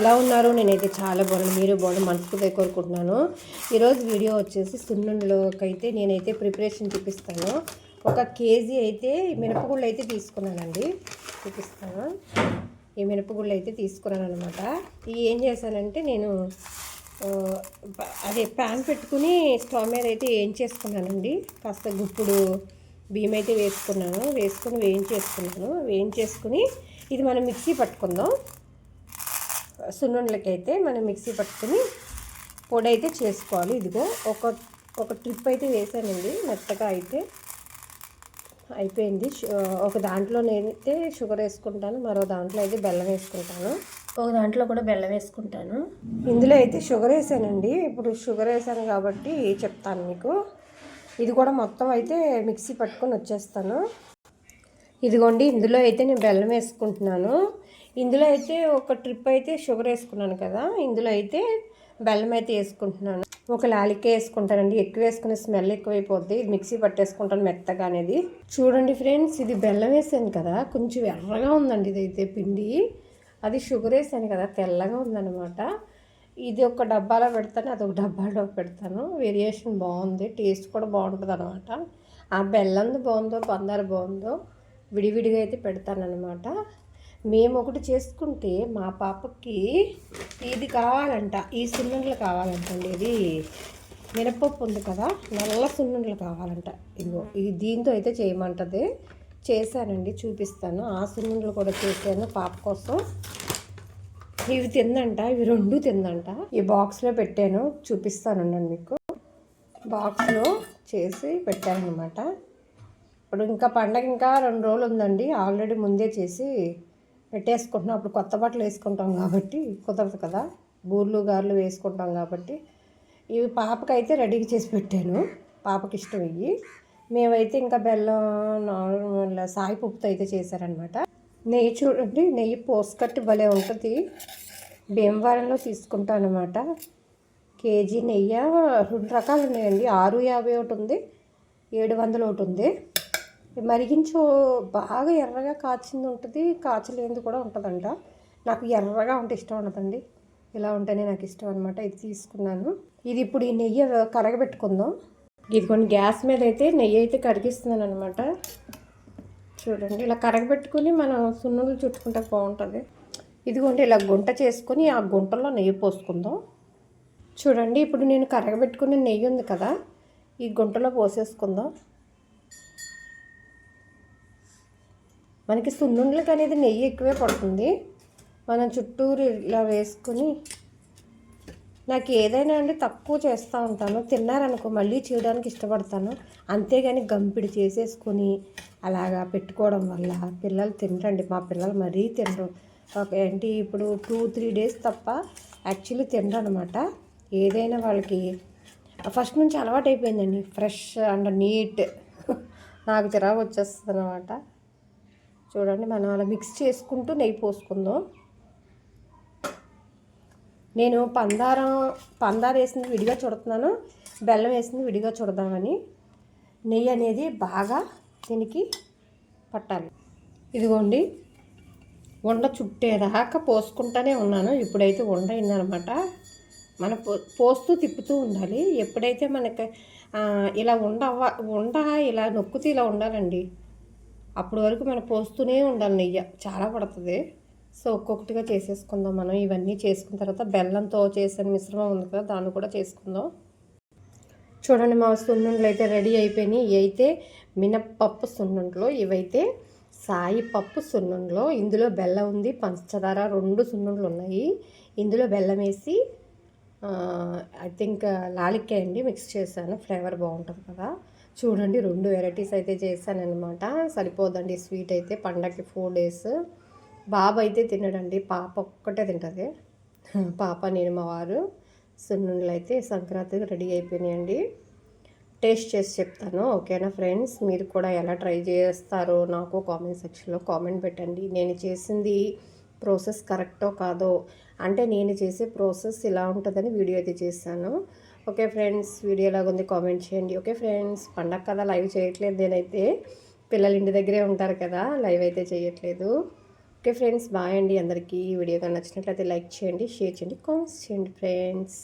ఎలా ఉన్నారు? నేనైతే చాలా బాగున్నాను. మీరు బాగున్నాను మనసుకు కోరుకుంటున్నాను. ఈరోజు వీడియో వచ్చేసి సున్నుండలోకైతే అయితే నేనైతే ప్రిపరేషన్ చూపిస్తాను. ఒక కేజీ అయితే మినపగుళ్ళు అయితే తీసుకున్నానండి. చూపిస్తాను. ఈ మినపగుళ్ళు అయితే తీసుకున్నాను అనమాట ఇవి ఏం చేశానంటే నేను అదే ప్యాన్ పెట్టుకుని స్టవ్ మీద అయితే ఏం చేసుకున్నానండి? కాస్త గుప్పుడు బియ్యం అయితే వేసుకున్నాను. వేసుకుని వేయించేసుకున్నాను. వేయించేసుకుని ఇది మనం మిక్సీ పట్టుకుందాం. సున్నుండలకైతే మనం మిక్సీ పట్టుకుని పొడి అయితే చేసుకోవాలి. ఇదిగో ఒక ఒక ట్రిప్ అయితే వేసానండి. మెత్తగా అయితే అయిపోయింది. షు- ఒక దాంట్లో నేనైతే షుగర్ వేసుకుంటాను. మరో దాంట్లో అయితే బెల్లం వేసుకుంటాను. ఒక దాంట్లో కూడా బెల్లం వేసుకుంటాను. ఇందులో అయితే షుగర్ వేసానండి. ఇప్పుడు షుగర్ వేసాను కాబట్టి చెప్తాను మీకు. ఇది కూడా మొత్తం అయితే మిక్సీ పట్టుకొని వచ్చేస్తాను. ఇదిగోండి ఇందులో అయితే నేను బెల్లం వేసుకుంటున్నాను. ఇందులో అయితే ఒక ట్రిప్ అయితే షుగర్ వేసుకున్నాను కదా ఇందులో అయితే బెల్లం అయితే వేసుకుంటున్నాను. ఒక లాలికే వేసుకుంటానండి ఎక్కువ వేసుకునే స్మెల్ ఎక్కువైపోద్ది. ఇది మిక్సీ పట్టేసుకుంటాను మెత్తగా అనేది. చూడండి ఫ్రెండ్స్ ఇది బెల్లం వేసాను కదా కొంచెం ఎర్రగా ఉందండి ఇదైతే పిండి. అది షుగర్ వేసాను కదా తెల్లగా ఉందన్నమాట. ఇది ఒక డబ్బాలో పెడతాను అది ఒక డబ్బాలో పెడతాను. వేరియేషన్ బాగుంది టేస్ట్ కూడా బాగుంటుంది అనమాట ఆ బెల్లంది బాగుందో పందారు బాగుందో విడివిడిగా అయితే పెడతానమాట మేము ఒకటి చేసుకుంటే మా పాపకి ఇది కావాలంట ఈ సున్నుండలు కావాలంటండి ఇది. మినపప్పు ఉంది కదా నల్ల సున్నుండలు కావాలంట. ఇదిగో ఇది దీంతో అయితే చేయమంటది. చేశానండి చూపిస్తాను. ఆ సున్నుండలు కూడా చేశాను పాప కోసం. ఇవి తిందంట ఇవి రెండు తిందంట. ఈ బాక్స్లో పెట్టాను చూపిస్తానండి మీకు. బాక్స్లో చేసి పెట్టానమాట ఇప్పుడు ఇంకా పండగ ఇంకా రెండు రోజులు ఉందండి. ఆల్రెడీ ముందే చేసి పెట్టేసుకుంటున్నాం. అప్పుడు కొత్త బట్టలు వేసుకుంటాం కాబట్టి కుదరదు కదా. బూర్లు గార్లు వేసుకుంటాం కాబట్టి. ఇవి పాపకైతే రెడీగా చేసి పెట్టాను. పాపకి ఇష్టం ఇవి. మేమైతే ఇంకా బెల్లం నార్మల్ సాయి పప్పుతో అయితే చేశారనమాట నెయ్యి చూడండి నెయ్యి పోసుకట్టి భలే ఉంటుంది. భీమవరంలో తీసుకుంటాను అనమాట కేజీ నెయ్యి రెండు రకాలు ఉన్నాయండి. ఆరు యాభై ఒకటి ఉంది ఏడు వందలు ఒకటి ఉంది. మరిగించు బాగా ఎర్రగా కాచింది ఉంటుంది కాచలేనిది కూడా ఉంటుందంట. నాకు ఎర్రగా ఉంటే ఇష్టం ఉండదండి. ఇలా ఉంటేనే నాకు ఇష్టం అనమాట ఇది తీసుకున్నాను. ఇది ఇప్పుడు ఈ నెయ్యి కరగబెట్టుకుందాం. ఇది కొన్ని గ్యాస్ మీద అయితే నెయ్యి అయితే కరిగిస్తున్నాను అనమాట చూడండి ఇలా కరగబెట్టుకుని మనం సున్నులు చుట్టుకుంటే బాగుంటుంది. ఇదిగోండి ఇలా గుంట చేసుకొని ఆ గుంటలో నెయ్యి పోసుకుందాం. చూడండి ఇప్పుడు నేను కరగబెట్టుకునే నెయ్యి ఉంది కదా ఈ గుంటలో పోసేసుకుందాం. మనకి సున్నుండలకి అనేది నెయ్యి ఎక్కువే పడుతుంది. మనం చుట్టూరు ఇలా వేసుకుని నాకు ఏదైనా అండి తక్కువ చేస్తూ ఉంటాను. తిన్నారనుకో మళ్ళీ చేయడానికి ఇష్టపడతాను. అంతేగాని గంపిడి చేసేసుకొని అలాగా పెట్టుకోవడం వల్ల పిల్లలు తినరండి. మా పిల్లలు మరీ తినరు. ఒక ఏంటి ఇప్పుడు టూ త్రీ డేస్ తప్ప యాక్చువల్లీ తినరు అనమాట ఏదైనా వాళ్ళకి ఫస్ట్ నుంచి అలవాటు అయిపోయిందండి ఫ్రెష్ అండ్ నీట్. నాకు చిరాకు వచ్చేస్తుంది అనమాట చూడండి మనం అలా మిక్స్ చేసుకుంటూ నెయ్యి పోసుకుందాం. నేను పందారం పందారం వేసింది విడిగా చుడుతున్నాను బెల్లం వేసింది విడిగా చుడదామని. నెయ్యి అనేది బాగా దీనికి పట్టాలి. ఇదిగోండి ఉండ చుట్టేదాకా పోసుకుంటూనే ఉన్నాను. ఇప్పుడైతే ఉండ అయిందనమాట. మన పో పోస్తూ తిప్పుతూ ఉండాలి. ఎప్పుడైతే మనకి ఇలా ఉండ ఉండ ఇలా నొక్కుతూ ఇలా ఉండాలండి అప్పటి వరకు మనం పోస్తూనే ఉండాలి నెయ్యి. చాలా పడుతుంది. సో ఒక్కొక్కటిగా చేసేసుకుందాం మనం. ఇవన్నీ చేసుకున్న తర్వాత బెల్లంతో చేసిన మిశ్రమం ఉంది కదా దాన్ని కూడా చేసుకుందాం. చూడండి మా సున్నుండలు అయితే రెడీ అయిపోయినాయి. ఇవి అయితే మినప్పప్పు సున్నుండలు ఇవైతే సాయి పప్పు సున్నుండలు. ఇందులో బెల్లం ఉంది పంచదార రెండు సున్నుండలు ఉన్నాయి. ఇందులో బెల్లం వేసి ఐ థింక్ లాలిక్కాయ అండి మిక్స్ చేశాను. ఫ్లేవర్ బాగుంటుంది కదా. చూడండి రెండు వెరైటీస్ అయితే చేశానమాట సరిపోదండి స్వీట్ అయితే పండగకి ఫోర్ డేస్ బాబు అయితే తినడండి పాప ఒక్కటే తింటుంది. పాప నేను మా వారు సున్నుండలు అయితే సంక్రాంతికి రెడీ అయిపోయినాయండి. టేస్ట్ చేసి చెప్తాను ఓకేనా ఫ్రెండ్స్? మీరు కూడా ఎలా ట్రై చేస్తారో నాకు కామెంట్ సెక్షన్లో కామెంట్ పెట్టండి. నేను చేసింది ప్రాసెస్ కరెక్టో కాదో? అంటే నేను చేసే ప్రాసెస్ ఇలా ఉంటుందని వీడియో అయితే చేశాను. ఓకే ఫ్రెండ్స్ వీడియో ఎలాగుంది కామెంట్ చేయండి. ఓకే ఫ్రెండ్స్ పండగ కదా లైవ్ చేయట్లేదు నేనైతే. పిల్లలు ఇంటి దగ్గరే ఉంటారు కదా లైవ్ అయితే చేయట్లేదు. ఓకే ఫ్రెండ్స్ బాయ్ అండి అందరికీ. వీడియో కానీ నచ్చినట్లయితే లైక్ చేయండి షేర్ చేయండి కామెంట్స్ చేయండి ఫ్రెండ్స్